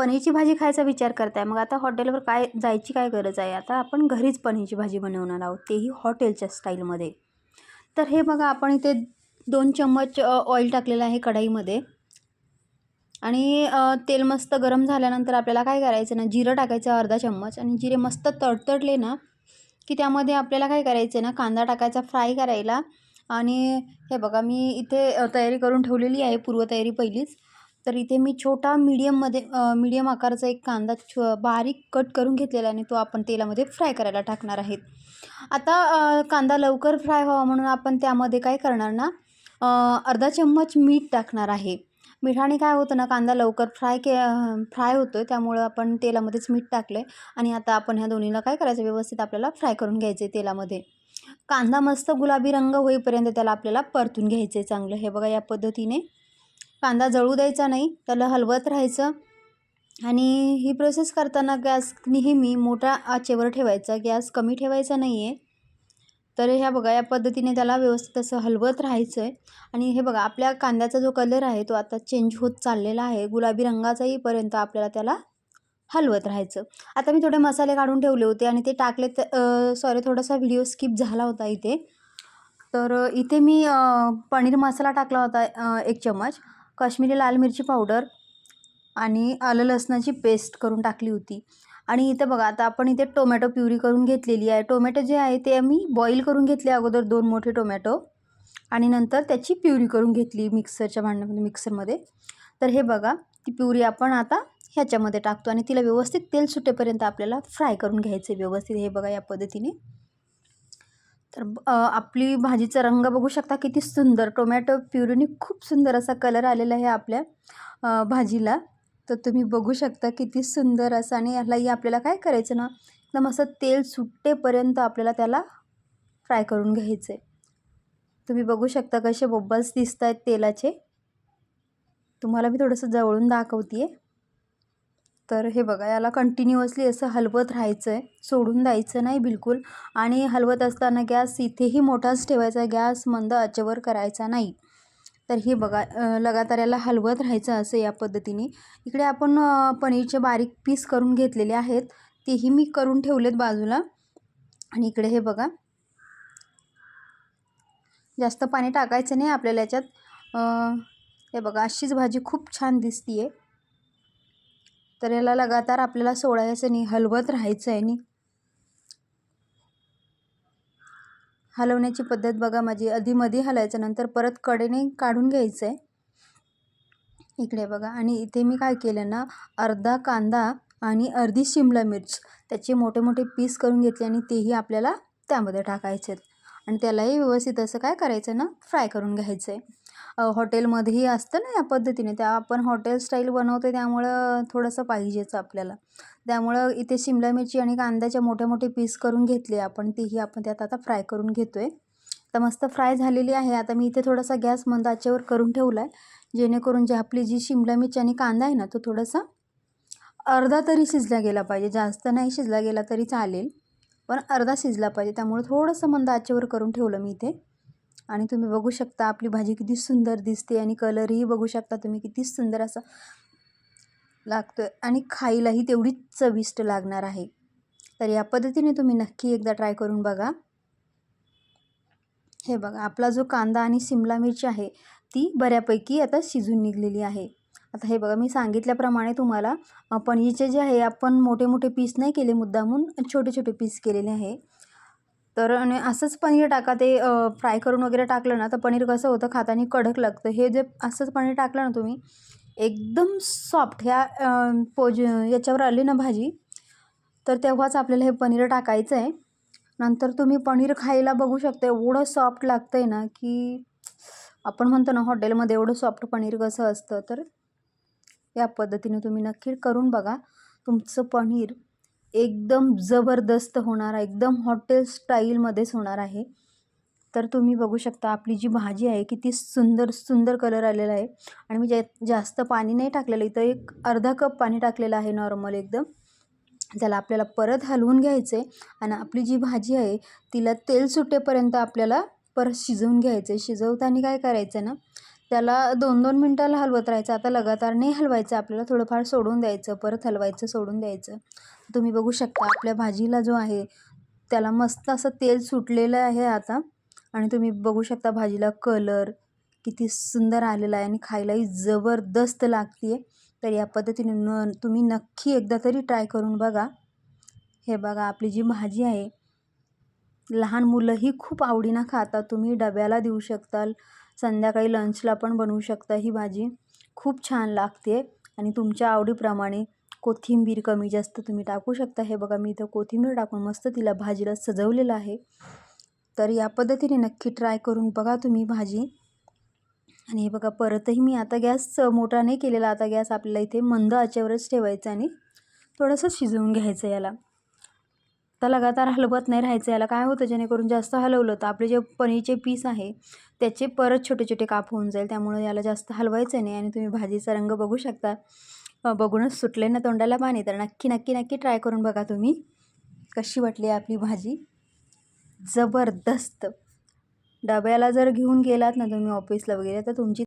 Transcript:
पनीरची भाजी खायचा विचार करताय. मग आता हॉटेलवर काय जायची काय गरज आहे? आता आपण घरीच पनीरची भाजी बनवणार आहोत तेही हॉटेलच्या स्टाईलमध्ये. तर हे बघा आपण इथे दोन चम्मच ऑइल टाकलेलं आहे कढाईमध्ये. आणि तेल मस्त गरम झाल्यानंतर आपल्याला काय करायचं ना जिरं टाकायचं अर्धा चम्मच आणि जिरे मस्त तडतडले ना की त्यामध्ये आपल्याला काय करायचं ना कांदा टाकायचा फ्राय करायला. आणि हे बघा मी इथे तयारी करून ठेवलेली आहे पूर्वतयारी पहिलीच. तर इथे मी छोटा मीडियममध्ये मीडियम आकाराचा एक कांदा छ बारीक कट करून घेतलेला आणि तो आपण तेलामध्ये फ्राय करायला टाकणार आहेत. आता कांदा लवकर फ्राय व्हावा म्हणून आपण त्यामध्ये काय करणार ना अर्धा चम्मच मीठ टाकणार आहे. मिठाने काय होतं ना कांदा लवकर फ्राय के फ्राय होतो आहे त्यामुळं आपण तेलामध्येच मीठ टाकलं आहे आणि आता आपण ह्या दोन्हीला काय करायचं व्यवस्थित आपल्याला फ्राय करून घ्यायचं आहे तेलामध्ये. कांदा मस्त गुलाबी रंग होईपर्यंत त्याला आपल्याला परतून घ्यायचं आहे चांगलं. हे बघा या पद्धतीने कांदा जळू द्यायचा नाही त्याला हलवत राहायचं आणि ही प्रोसेस करताना गॅस नेहमी मोठ्या आचेवर ठेवायचा गॅस कमी ठेवायचा नाही आहे तर ह्या बघा या पद्धतीने त्याला व्यवस्थित असं हलवत राहायचं आहे आणि हे बघा आपल्या कांद्याचा जो कलर आहे तो आता चेंज होत चाललेला आहे. गुलाबी रंगाचा येईपर्यंत आपल्याला त्याला हलवत राहायचं. आता मी थोडे मसाले काढून ठेवले होते आणि ते टाकले तर सॉरी थोडासा व्हिडिओ स्किप झाला होता इथे. तर इथे मी पनीर मसाला टाकला होता एक चम्मच. काश्मीरी लाल मिरची पावडर आणि आलं लसणाची पेस्ट करून टाकली होती. आणि इथं बघा आता आपण इथे टोमॅटो प्युरी करून घेतलेली आहे. टोमॅटो जे आहे ते आम्ही बॉईल करून घेतले अगोदर दोन मोठे टोमॅटो. आणि नंतर त्याची प्युरी करून घेतली मिक्सरच्या भांड्यामध्ये मिक्सरमध्ये. तर हे बघा ती प्युरी आपण आता ह्याच्यामध्ये टाकतो. आणि तिला व्यवस्थित तेल सुटेपर्यंत आपल्याला फ्राय करून घ्यायचं आहे व्यवस्थित. हे बघा या पद्धतीने तर आपली भाजीचा रंग बघू शकता किती सुंदर. टोमॅटो प्युरीने खूप सुंदर असा कलर आलेला आहे आपल्या भाजीला. तर तुम्ही बघू शकता किती सुंदर असं आणि ह्यालाही आपल्याला काय करायचं ना एकदम असं तेल सुट्टेपर्यंत आपल्याला त्याला फ्राय करून घ्यायचं आहे तुम्ही बघू शकता कसे बब्बल्स दिसत आहेत तेलाचे. तुम्हाला मी थोडंसं जवळून दाखवते आहे तर हे बघा याला कंटिन्युअसली असं हलवत राहायचं आहे सोडून द्यायचं नाही बिलकुल. आणि हलवत असताना गॅस इथेही मोठाच ठेवायचा गॅस मंद आचेवर करायचा नाही. तर हे बघा लगातार याला हलवत राहायचं असं या पद्धतीने. इकडे आपण पनीरचे बारीक पीस करून घेतलेले आहेत. तेही मी करून ठेवलेत बाजूला. आणि इकडे हे बघा. जास्त पाणी टाकायचं नाही आपल्याला याच्यात. हे बघा अशीच भाजी खूप छान दिसती आहे तर याला लगातार आपल्याला सोडायचं नाही हलवत राहायचं आहे आणि हलवण्याची पद्धत बघा माझी. आधीमध्ये हलायचं नंतर परत कडेने काढून घ्यायचं आहे इकडे बघा. आणि इथे मी काय केलं ना अर्धा कांदा आणि अर्धी शिमला मिर्च त्याचे मोठे मोठे पीस करून घेतले आणि तेही आपल्याला त्यामध्ये टाकायचे आहेत आणि त्यालाही व्यवस्थित असं काय करायचं ना? फ्राय करून घ्यायचं आहे हॉटेलमध्येही असतं ना या पद्धतीने. त्या आपण हॉटेल स्टाईल बनवतो त्यामुळं थोडंसं पाहिजेच आपल्याला. त्यामुळं इथे शिमला मिरची आणि कांद्याचे मोठे मोठे पीस करून घेतले आपण तीही आपण त्यात आता फ्राय करून घेतो आहे तर मस्त फ्राय झालेली आहे. आता मी इथे थोडासा गॅस मंद आचेवर करून ठेवला आहे जेणेकरून जी आपली जी शिमला मिरची आणि कांदा आहे ना तो थोडासा अर्धा तरी शिजला गेला पाहिजे. जास्त नाही शिजला गेला तरी चालेल. पण अर्धा शिजला पाहिजे. त्यामुळे थोडंसं मंद आचेवर करून ठेवलं मी इथे. आणि तुम्ही बघू शकता आपली भाजी किती सुंदर दिसते आणि कलरही बघू शकता तुम्ही किती सुंदर असं लागतो आहे आणि खायलाही तेवढीच चविष्ट लागणार आहे. तर या पद्धतीने तुम्ही नक्की एकदा ट्राय करून बघा. हे बघा आपला जो कांदा आणि शिमला मिरची आहे ती बऱ्यापैकी आता शिजून निघलेली आहे. आता हे बघा मी सांगितल्याप्रमाणे तुम्हाला पनीरचे जे आहे आपण मोठे मोठे पीस नाही केले मुद्दामून छोटे छोटे पीस केलेले आहे. तर आणि असंच पनीर टाका ते फ्राय करून वगैरे टाकलं ना तर पनीर कसं होतं खाताना कडक लागतं. हे जे असंच पनीर टाकलं ना तुम्ही एकदम सॉफ्ट ह्या पोज याच्यावर आली ना भाजी तर तेव्हाच आपल्याला हे पनीर टाकायचं आहे. नंतर तुम्ही पनीर खायला बघू शकता एवढं सॉफ्ट लागतं आहे ना की आपण म्हणतो ना हॉटेलमध्ये एवढं सॉफ्ट पनीर कसं असतं तर या पद्धतीने तुम्ही नक्की करून बघा. तुमचं पनीर एकदम जबरदस्त होणार आहे. एकदम हॉटेल स्टाईलमध्येच होणार आहे. तर तुम्ही बघू शकता आपली जी भाजी आहे किती सुंदर सुंदर कलर आलेला आहे. आणि मी जा जास्त पाणी नाही टाकलेलं इथं एक अर्धा कप पाणी टाकलेलं आहे नॉर्मल एकदम. त्याला आपल्याला परत हलवून घ्यायचं आहे आणि आपली जी भाजी आहे तिला तेल सुटेपर्यंत आपल्याला परत शिजवून घ्यायचं आहे शिजवताना काय करायचं ना त्याला दोन दोन मिनटाला हलवत राहायचं. आता लगातार नाही हलवायचं. आपल्याला थोडंफार सोडून द्यायचं. परत हलवायचं सोडून द्यायचं. तुम्ही बघू शकता आपल्या भाजीला जो आहे त्याला मस्त असं तेल सुटलेलं आहे आता. आणि तुम्ही बघू शकता भाजीला कलर किती सुंदर आलेला आहे आणि खायलाही जबरदस्त लागते आहे तर या पद्धतीने न तुम्ही नक्की एकदा तरी ट्राय करून बघा. हे बघा आपली जी भाजी आहे लहान मुलंही खूप आवडीनं खातात. तुम्ही डब्याला देऊ शकताल. संध्याकाळी लंचला पण बनवू शकता ही भाजी. खूप छान लागते आणि तुमच्या आवडीप्रमाणे कोथिंबीर कमी जास्त तुम्ही टाकू शकता. हे बघा मी इथं कोथिंबीर टाकून मस्त तिला भाजीला सजवलेलं आहे. तर या पद्धतीने नक्की ट्राय करून बघा तुम्ही भाजी. आणि हे बघा परतही मी आता गॅस मोठा नाही केलेला. आता गॅस आपल्याला इथे मंद आचेवरच ठेवायचा आणि थोडंसं शिजवून घ्यायचं याला. तर लगातार हलवत नाही राहायचं याला काय होतं? जेणेकरून जास्त हलवलं तर आपले जे पनीरचे पीस आहे त्याचे परत छोटे छोटे काप होऊन जाईल. त्यामुळे याला जास्त हलवायचं नाही आणि तुम्ही भाजीचा रंग बघू शकता. बघूनच सुटले ना तोंडाला पाणी? तर नक्की नक्की नक्की ट्राय करून बघा तुम्ही. कशी वाटली आपली भाजी? जबरदस्त. डब्याला जर घेऊन गेलात ना तुम्ही ऑफिसला वगैरे तर तुमची